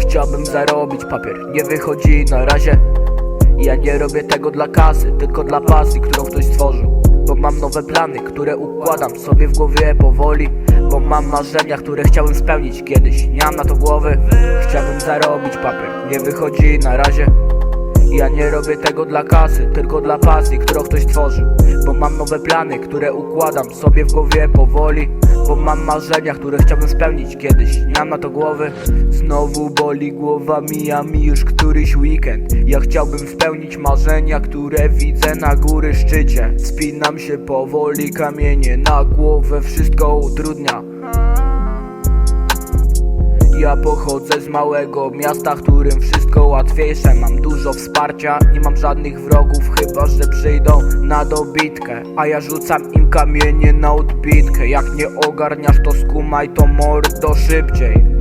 Chciałbym zarobić papier, nie wychodzi na razie. Ja nie robię tego dla kasy, tylko dla pasji, którą ktoś stworzył. Bo mam nowe plany, które układam sobie w głowie powoli. Bo mam marzenia, które chciałem spełnić kiedyś, nie mam na to głowy. Chciałbym zarobić papier, nie wychodzi na razie ja nie robię tego dla kasy, tylko dla pasji, którą ktoś stworzył Bo mam nowe plany, które układam sobie w głowie powoli. Bo mam marzenia, które chciałbym spełnić kiedyś. Nie mam na to głowy. Znowu boli głowa, mija mi już któryś weekend. Ja chciałbym spełnić marzenia, które widzę na góry szczycie. Spinam się powoli, kamienie na głowę, wszystko utrudnia ja pochodzę z małego miasta, w którym wszystko łatwiejsze. Mam dużo wsparcia, nie mam żadnych wrogów Chyba, że przyjdą na dobitkę. A ja rzucam im kamienie na odbitkę. Jak nie ogarniasz to skumaj to mordo szybciej